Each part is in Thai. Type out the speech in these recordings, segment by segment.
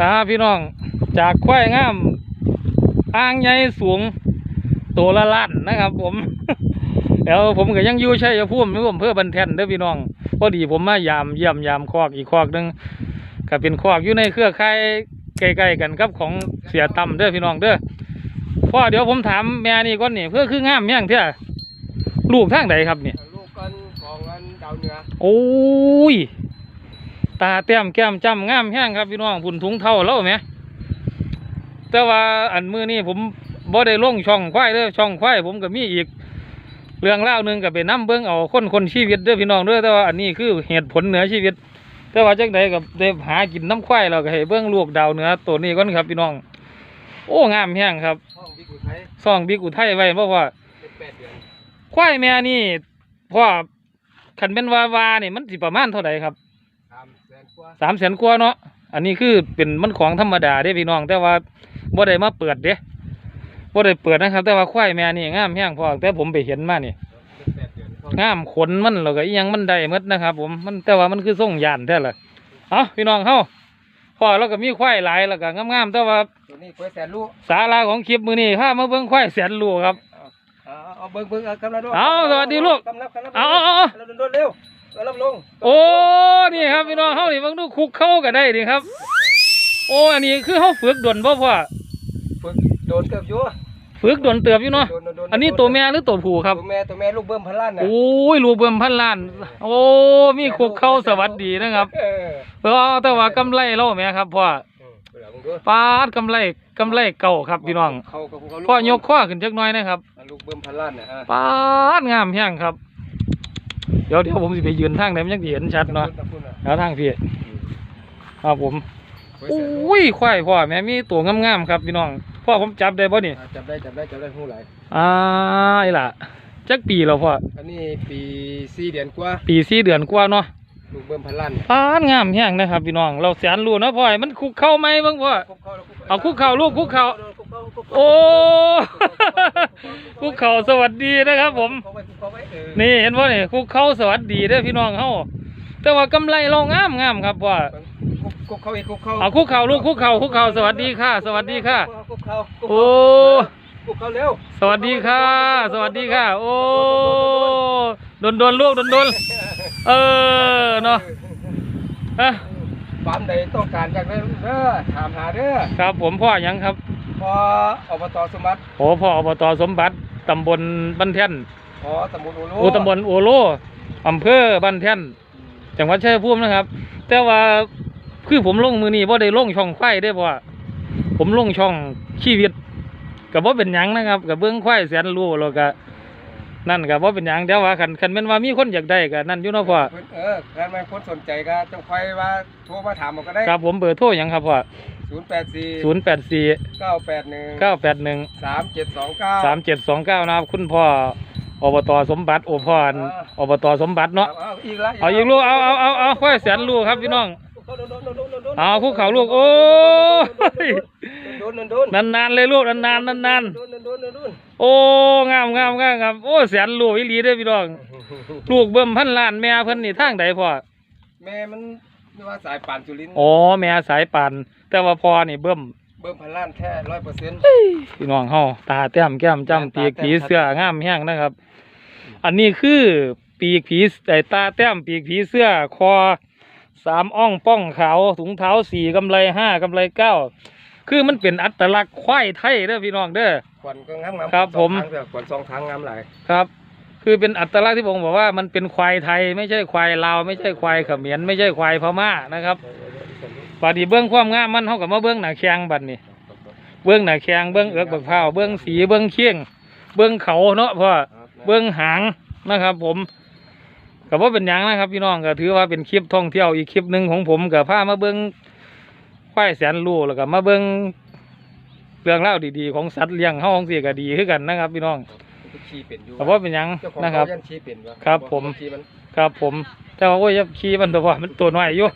ครับพี่น้องจากควายงามอ่างใหญ่สูงตัวละล้านนะครับ ผมแล้วผมก็ยังอยู่ใช่พุ่มผมเพื่อบันแทนเด้อพี่น้องพอดีผมมายามเยี่ยมยามคอกอีกคอกหนึงก็เป็นคอกอยู่ในเครือข่ายใกล้ๆกันกับของเสียต่ำเด้อพี่น้องเด้อพ่อเดี๋ยวผมถามแม่นี่ก่อนนี่เพื่อคืองามแม่งเท่าลูกทางใดครับนี่ลูกกันของอันดาวเหนือโอ้ย ตาแต้มแก้มจ้ำงามแห้งครับพี่น้องพุ่นถุงเท่าแล้วไหมแต่ว่าอันมือนี่ผมบ่ได้ลงช่องควายเด้อช่องควายผมก็มีอีก เรื่องเล่าหนึงก็ไปน้ำเบิ้งเอาคนคนชีวิตเด้อพี่น้องเด้อแต่ว่าอันนี้คือเหตุผลเหนือชีวิต แต่ว่าจังใดกับได้หากินน้ำควายเราก็ให้เบิ้งลูกดาวเหนือตัวนี้ก่อนครับพี่น้อง โอ้งามแห้งครับห้องบิ๊กอุทัยซ่องบิ๊กอุทัยไว้เพราะว่าควายแม่นี่พ่อขันเป็นวาวาเนี่ยมันสิประมาณเท่าไหร่ครับ สนกว่าสามแสนกว่าเนาะอันนี้คือเป็นมันของธรรมดาเด้พี่น้อง แต่ว่าบ่ได้มาเปิดเด้บ่ได้เปิดนะครับ แต่ว่าควายแม่นี่งามแห้งพอแต่ผมไปเห็นมานี่เป็นแปดเดือนเขางามขนมันแล้วก็อีหยังมันได้หมดนะครับ ผมมันแต่ว่ามันคือส่งยานแท้ละเอาพี่น้องเฮาพอแล้วก็มีควายหลายแล้วก็งามๆแต่ว่าตัวนี้กล้วยแสนลูกสาราของคลิปมื้อนี้พามาเบิ่งควายแสนลูกครับเอาเอาเบิ้งเบิ้งเอากำลังดูเอาสวัสดีลูกกำลังกำลังเอาเอาเอาเอากำลังโดนเร็ว กำลังลงโอ้นี่ครับพี่น้องเฮานี่เบิ่งดูคุกเข้าก็ได้นี่ครับ โอ้อันนี้คือเฮาฝึกดนบ่พ่อฝึกโดนเกือบอยู่ฝึกดนเติบอยู่เนาะโดโดโดอันนี้ตัวแม่หรือตัวผู้ครับตัวแม่ตัวแม่ลูกเบิ้มพันล้านนะโอ้ยรูเบิ่มพันล้าน โอ้มีคุกเข้าสวัสดีนะครับเออเพราะแต่ว่ากำไรเล่าแม่ครับพ่อเออเดี๋ยวมึงดูปาดกำไรกำไรเก่าครับพี่น้องเขาเขาเขาลูพ่อยกข้อขึ้นจักหน่อยนะครับลูกเบิ้มพันล้านนะฮะปาดงามแห้งครับ เดี๋ยวเดี๋ยวผมสิไปยืนทางไหนมันยังสิเห็นชัดเนาะตะพุ่นน่ะแล้วทางพี่ครับผมกล้วยโอแสนลูก้ยควายพ่อแม่มีตัวงามๆครับพี่น้องพ่อผมจับได้บ่นี่อ่าจับได้จับได้จับได้หูไหลายอ่าไอ้ล่ะจักปีแล้วพ่ออันนี้ปีสี่เดือนกว่าปีสี่เดือนกว่าเนาะลูกเบิ้มพันล้านปานงามแห้งนะครับพี่น้องเราแสนรู้นะพ่อยมันคุกเข้าไหมบ้างพ่อเอาคุกเข่าลูกคุกเข่าโอ้คุกเข่าสวัสดีนะครับผม นี่เห็นว่านี่คุกเข้าสวัสดีเด้อพี่น้องเฮาแต่ว่ากำไรเรางามงามครับพ่อคุกเข้าอีกคุกเข้าเอาคุกเข่าลูกคุกเข่าคุกเข่าสวัสดีค่ะ สวัสดีค่ะคุกเข้าโอ้คุกเข้าเร็วสวัสดีค่ะ สวัสดีค่ะ โอ้โดนโดนลูกโดนโดนเออเนาะอะฟาร์มใดต้องการจากนั้นเด้อถามหาเด้อครับผมพ่อหยังครับพออบตสมบัติโอ้พ่ออบตสมบัติตำบลบ้านแท่น พอตำบลโอโลโอ้ตำบลโอโลอำเภอบ้านแท่นจังหวัดชัยภูมินะครับ แต่ว่าคือผมลงมือนี้บ่ได้ลงช่องควายได้อเพราะว่าผมลงช่องชีวิตกับว่าเป็นหยังนะครับกับเบื้องควายแสนรู้แล้วก็นั่นกับว่าเป็นหยังแต่ว่าคันคันแม่นว่ามีคนอยากได้ก็นั่นอยู่เนาะพ่อเพิ่นเออใครมาคนสนใจก็จงคอยว่าโทรมาถามเอาก็ได้ครับผมเบอร์โทรหยังครับพ่อศูนย์แปดสี่ศูนย์แปดสี่เก้าแปดหนึ่งเก้าแปดหนึ่งสามเจ็ดสองเก้าสามเจ็ดสองเก้านะครับคุณพ่อ อบตสมบัติโอพรอบตสมบัติเนาะเอาอีกละเอาอีกลูกเอาเอาเอาเอาควายแสนลูกครับพี่น้องเอาคุกเขาลูกโอ้ยโดนโดนโดนนานๆเลยลูกนานๆนานโดนโดนโดนโดนๆโอ้งามงามงามครับโอ้แสนลูกอีหลีเด้อพี่น้องลูกเบิ่มพันล้านแม่เพิ่นนี่ทางใดพ่อแม่มันไม่ว่าสายป่านจุลินทร์อ๋อแม่สายปานแต่ว่าพ่อนี่เบิ่มเบิ่มพันล้านแค่ร้อยเปอร์เซ็นต์พี่น้องเฮาตาแต้มแก้มจ้ำปีกผีเสื้องามแห้งนะครับ อันนี้คือปีกผีไอ้ตาแต้มปีกผีเสื้อคอสามอ่องป้องขาวถุงเท้าสี่กำไรห้ากำไรเก้าคือมันเป็นอัตลักษณ์ควายไทยเด้อพี่น้องเด้อขวัญก็งามงามครับผมสองทางเด้อขวัญสองทางงามหลายครับ คือเป็นอัตลักษณ์ที่ผมบอกว่ามันเป็นควายไทย ไม่ใช่ควายลาวไม่ใช่ควายเขมรไม่ใช่ควายพม่านะครับ ปาดีเบื้องความงามมันเท่ากับมาเบื้องหน้าแข้งบัดนี่เบื้องหน้าแข้งเบื้องเอือกบักพร้าวเบื้องสีเบื้องเคียงเบื้องเขาเนาะพ่อเบื้องหางนะครับ ผมก็ว่าเป็นหยังนะครับ พี่น้องก็ถือว่าเป็นคลิปท่องเที่ยวอีกคลิปหนึ่งของผมกับพามาเบื้องควายแสนรู้แล้วก็มาเบื้องเรื่องเล่าวดีๆของสัตว์เลี้ยงเฮาของเสียก็ดีคือกันนะครับ พี่น้องขี่เป็นอยู่แต่ว่าเป็นหยังเจ้าของนะครับเขายันขี่เป็นวะครับผมขี่มันครับผมแต่ว่าโอ้ยอย่าขี่มันตัวพ่อมันตัวน้อยอยู่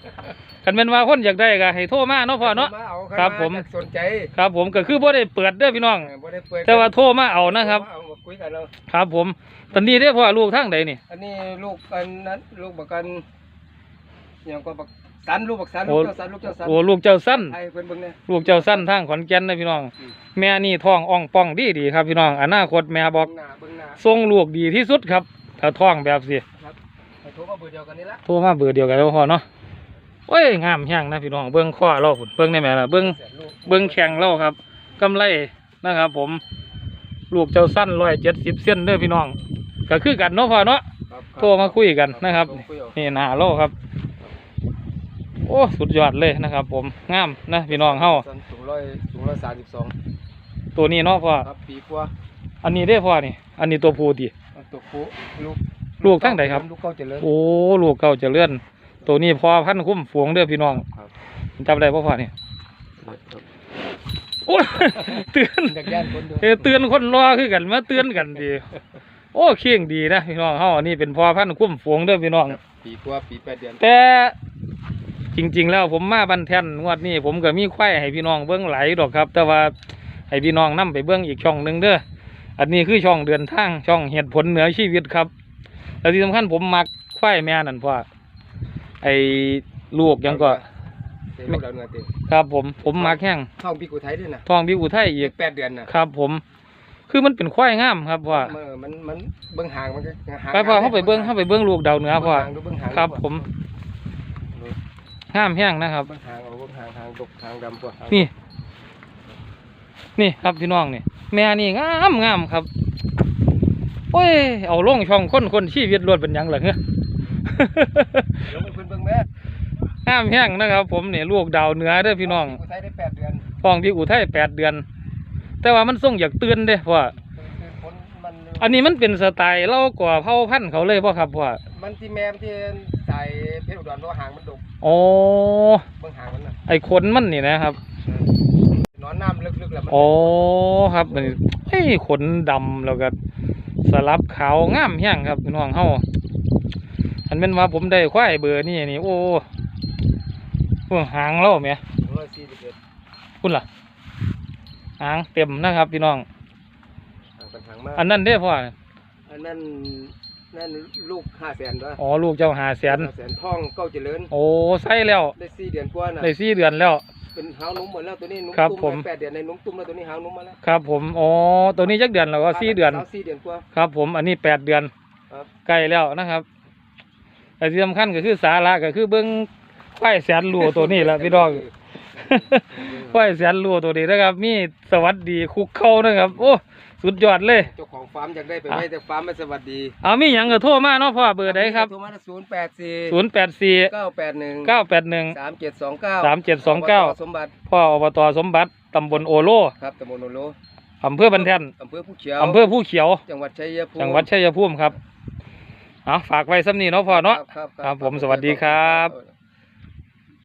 กันเป็นว่าคนอยากได้ก็ให้โทรมาเนาะพ่อเนาะมเอาครับผม สนใจครับผมก็คือบ่ได้เปิดเด้อพี่น้องเออบ่ได้เปิดแต่ว่าโทรมาเอานะครับ เอามาคุยกันเราครับผม ตอนนี้ได้อพ่อลูกทางใดนี่ อันนี้ลูกอันนั้นลูกบักกันอย่างก็บักสสันลูกบักสันโอ้ลูกเจ้าสันลูกเจ้าสันโอ้ลูกเจ้าสั้นไทยเพิ่นเบิ่งเนี่ย ลูกเจ้าสั้นทางขอนแก่นนะพี่น้องแม่นี่ท้องอ่องป่องดีดีๆครับพี่น้อง อนาคตแม่บอกเบิ่งหน้าเบิ่งหน้าทรงลูกดีที่สุดครับ ถ้าท้องแบบสิครับให้โทรมาเบอร์เดียวกันนี่ละโทรมาเบอร์เดียวกันแล้วพอเนาะ โอ้ยงามแห้งนะพี่น้องเบิ้งข้อเราพุ่นเบิ้งได้ไหมล่ะเบิ้งแสนลูกเบิ้งแข่งเราครับกำไรนะครับ ผมลูกเจ้าสั้นร้อยเจ็ดสิบเส้นเด้อพี่น้อง ก็คือกันเนาะพ่อเนาะครับโทรมาคุยกันนะครับโทคุยเอานี่หนาเราครับ โอ้สุดยอดเลยนะครับ ผมงามนะพี่น้องเฮาสันสูงร้อยสูงร้อยสามสิบสองตัวนี้เนาะพ่อครับปีกว่าอันนี้ได้อพ่อนี่ อันนี้ตัวผู้ติเอาตัวผู้ลูกลูกทั้งใดครับ ลูกเก้าเจริญโอ้ลูกเก่าเจะเลื่อน ตัวนี้พอพันธุ์คุ้มฝูงเด้อพี่น้องครับจำได้ป่ะพ่อนี่โอ้ยเตือนอยากย่านคนดูเออเตือนคนรอคือกันมาเตือนกันดี โอ้เคียงดีนะพี่น้องเฮาอันนี้เป็นพอพันธุ์คุ้มฝูงเด้อพี่น้องปีกว่าปีแปดเดือนแต่จริง ๆ แล้วผมมาบันแทนงวดนี้ผมก็มีควายให้พี่น้องเบิ้งไหลายดอกครับ แต่ว่าให้พี่น้องนํไปเบิ้งอีกช่องหนึ่งเด้ออันนี้คือช่องเดินทางช่องเหตุผลเหนือชีวิตครับ แล้วที่สำคัญผมมักควายแม่นั่นพ่อ ไอ้ลูกหยังก็ เต็มลูกดาวเหนือเต็มครับผมผมมักแห้งท้องปีกุไทยด้วยนะทองบิวอุทัยอีกแปดเดือนน่ะครับ ผม คือมันเป็นควายงามครับพ่อเมื่อมันมันเบิ้งหางมันก็หางไปพ่อเข้าไปเบิ้งเข้าไปเบิ้งลูกดาวเหนือพ่อเบิ่งหางดูเบิ้งหางครับดูผมงามแห้งนะครับ เบิ้งหางเอาเบิ้งหางหางดกหางดำตัวหางนี่ นี่ครับพี่น้องนี่ แม่นี่งามงามครับ โอ้ย เอาลงช่องคนคนชีวิตรวดเป็นหยังเหรอเงี้ย เดี๋ยวไปเพิ่นเบิ้งแม่งามแห้งนะครับ ผมนี่ลูกดาวเหนือเด้อพี่น้องปีกุไทยได้แปดเดือนทองพี่อุทัยแปดเดือน แต่ว่ามันส่งอยากเตือนเด้พ่อคือคือคนมันอันนี้มันเป็นสไตล์เล่ากว่าเผ่าพันธุ์เขาเลยพ่อครับพ่อมันที่แม่มันที่ใส่เพชรอุดรเพราะว่าหางมันดกโอ้เบิ้งหางมันน่ะไอขนมันนี่นะครับนอนน้ำลึกๆแล้วมันโอ้ครับมันเฮ้ยขนดำแล้วก็สลับขาวงามแห้งครับพี่น้องเฮา อันเป็นว่าผมได้ควายเบอร์นี่นี่โอ้โอ้หางเล่าไหมร้อยสี่สิบเอ็ดคุณล่ะหางเต็มนะครับพี่น้องหางเป็นหางมากอันนั้นได้อพ่ออันนั้นนั่นลูกห้าแสนด้วยอ๋อลูกเจ้าหาแสนห้าแสนท่องเก้าเจริญโอ้ใส่แล้วได้สี่เดือนกว่าน่ะได้สี่เดือนแล้วเป็นหางนุ่มหมดแล้วตัวนี้นุ่มครับตุ้มผมแปดเดือนในนุ่มตุ้มแล้วตัวนี้หางนุ่มมาแล้วครับผมอ๋อตัวนี้จักเดือนแล้วก็สี่เดือนสาวสี่เดือนกว่าครับผมอันนี้แปดเดือนครับใกล้แล้วนะครับ แต่ที่สำคัญก็คือสาระก็คือเบิ้งควายแสนรูตัวนี้แหละพี่น้อง ควายแสนรูตัวนี้นะครับ มีสวัสดีคุกเข้านะครับ โอ้สุดยอดเลย เจ้าของฟาร์มอยากได้ไปไว้แต่ฟาร์มไม่สวัสดีเอามีหยังก็โทรมาเนาะพ่อเบอร์ใดครับ โทรมาศูนย์แปดสี่ศูนย์แปดสี่เก้าแปดหนึ่งเก้าแปดหนึ่งสามเจ็ดสองเก้าสามเจ็ดสองเก้าสมบัติพ่ออบตสมบัติตำบลโอโลครับตำบลโนโลอำเภอบันแท่นอำเภอผู้เขียวอำเภอผู้เขียว จังหวัดชัยภูมิจังหวัดชัยภูมิครับ เอาฝากไว้ซ้ำนี้เนาะพ่อเนาะครับครับผมสวัสดีครับครับ